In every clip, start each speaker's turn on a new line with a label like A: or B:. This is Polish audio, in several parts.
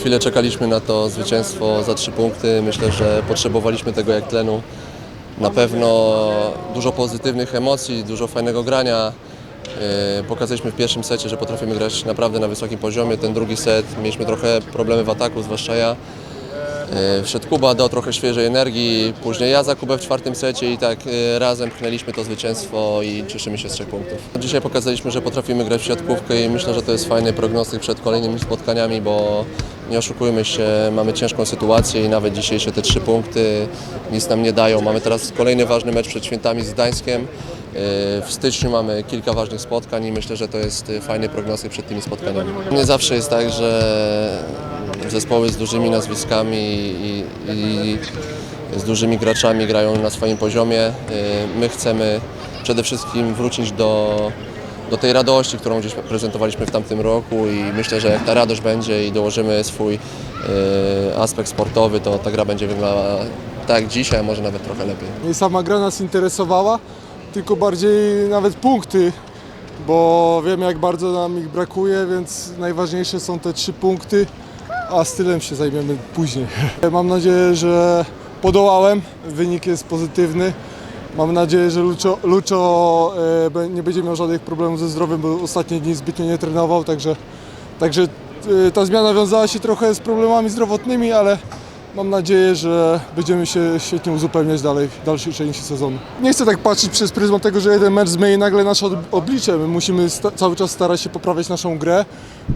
A: Chwilę czekaliśmy na to zwycięstwo za trzy punkty. Myślę, że potrzebowaliśmy tego jak tlenu. Na pewno dużo pozytywnych emocji, dużo fajnego grania. Yy, Pokazaliśmy w pierwszym secie, że potrafimy grać naprawdę na wysokim poziomie. Ten drugi set mieliśmy trochę problemy w ataku, zwłaszcza ja. Yy, Wszedł Kuba, dał trochę świeżej energii, później ja za Kubę w czwartym secie i tak yy, razem pchnęliśmy to zwycięstwo i cieszymy się z trzech punktów. Dzisiaj pokazaliśmy, że potrafimy grać w siatkówkę i myślę, że to jest fajny prognostyk przed kolejnymi spotkaniami, bo nie oszukujmy się, mamy ciężką sytuację i nawet dzisiejsze te trzy punkty nic nam nie dają. Mamy teraz kolejny ważny mecz przed świętami z Gdańskiem. Yy, W styczniu mamy kilka ważnych spotkań i myślę, że to jest yy, fajny prognostyk przed tymi spotkaniami. Nie zawsze jest tak, że zespoły z dużymi nazwiskami i, i z dużymi graczami grają na swoim poziomie. Yy, My chcemy przede wszystkim wrócić do, do tej radości, którą gdzieś prezentowaliśmy w tamtym roku i myślę, że jak ta radość będzie i dołożymy swój yy, aspekt sportowy, to ta gra będzie wyglądała tak jak dzisiaj, a może nawet trochę lepiej.
B: Nie sama gra nas interesowała, tylko bardziej nawet punkty, bo wiem jak bardzo nam ich brakuje, więc najważniejsze są te trzy punkty, a stylem się zajmiemy później. Mam nadzieję, że podołałem, wynik jest pozytywny. Mam nadzieję, że Lucho, Lucho e, nie będzie miał żadnych problemów ze zdrowiem, bo ostatnie dni zbytnio nie trenował, także, także e, ta zmiana wiązała się trochę z problemami zdrowotnymi, ale Mam nadzieję, że będziemy się świetnie uzupełniać dalej w dalszej części sezonu. Nie chcę tak patrzeć przez pryzmat tego, że jeden mecz zmieni nagle nasze ob- oblicze. My musimy cały czas starać się poprawiać naszą grę,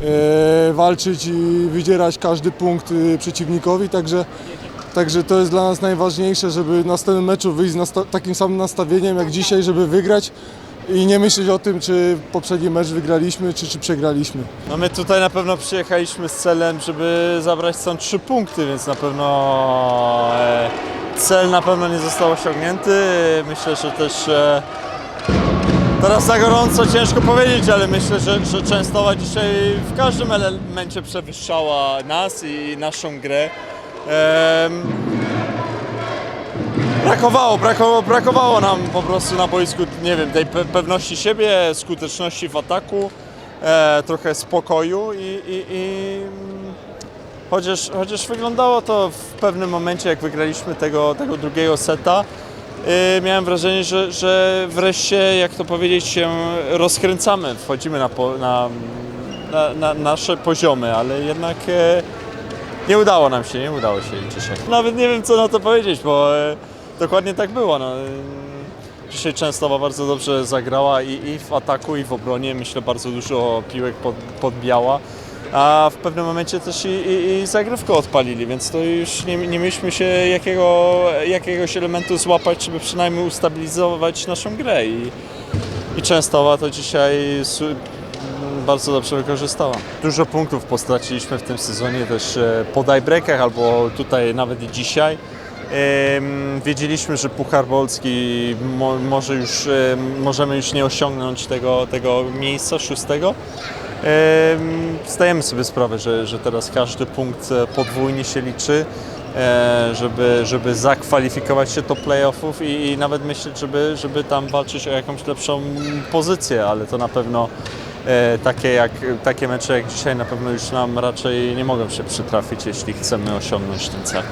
B: e, walczyć i wydzierać każdy punkt e, przeciwnikowi, także, także to jest dla nas najważniejsze, żeby następnym meczu wyjść z takim samym nastawieniem jak dzisiaj, żeby wygrać i nie myśleć o tym, czy poprzedni mecz wygraliśmy, czy, czy przegraliśmy.
C: No my tutaj na pewno przyjechaliśmy z celem, żeby zabrać stąd trzy punkty, więc na pewno e, cel na pewno nie został osiągnięty. Myślę, że też e, teraz za gorąco ciężko powiedzieć, ale myślę, że, że Częstochowa dzisiaj w każdym elemencie przewyższała nas i naszą grę. Brakowało, brakowało, brakowało nam po prostu na boisku, nie wiem, tej pe- pewności siebie, skuteczności w ataku, e, trochę spokoju i, i, i chociaż, chociaż wyglądało to w pewnym momencie, jak wygraliśmy tego, tego drugiego seta, e, miałem wrażenie, że, że wreszcie, jak to powiedzieć, się rozkręcamy, wchodzimy na, po, na, na, na nasze poziomy, ale jednak e, nie udało nam się, nie udało się dzisiaj. Nawet nie wiem, co na to powiedzieć, bo e, dokładnie tak było. No. Dzisiaj Częstowa bardzo dobrze zagrała i, i w ataku, i w obronie. Myślę, bardzo dużo piłek pod, podbiała. A w pewnym momencie też i, i, i zagrywkę odpalili, więc to już nie, nie mieliśmy się jakiego, jakiegoś elementu złapać, żeby przynajmniej ustabilizować naszą grę. I, i Częstowa to dzisiaj bardzo dobrze wykorzystała. Dużo punktów postraciliśmy w tym sezonie też e, po tiebreakach albo tutaj nawet dzisiaj. Wiedzieliśmy, że Puchar Polski mo, może już, em, możemy już nie osiągnąć tego, tego miejsca szóstego. Em, Zdajemy sobie sprawę, że, że teraz każdy punkt e, podwójnie się liczy, e, żeby, żeby zakwalifikować się do playoffów i, i nawet myśleć, żeby, żeby tam walczyć o jakąś lepszą pozycję, ale to na pewno e, takie, jak, takie mecze jak dzisiaj na pewno już nam raczej nie mogą się przytrafić, jeśli chcemy osiągnąć ten cel.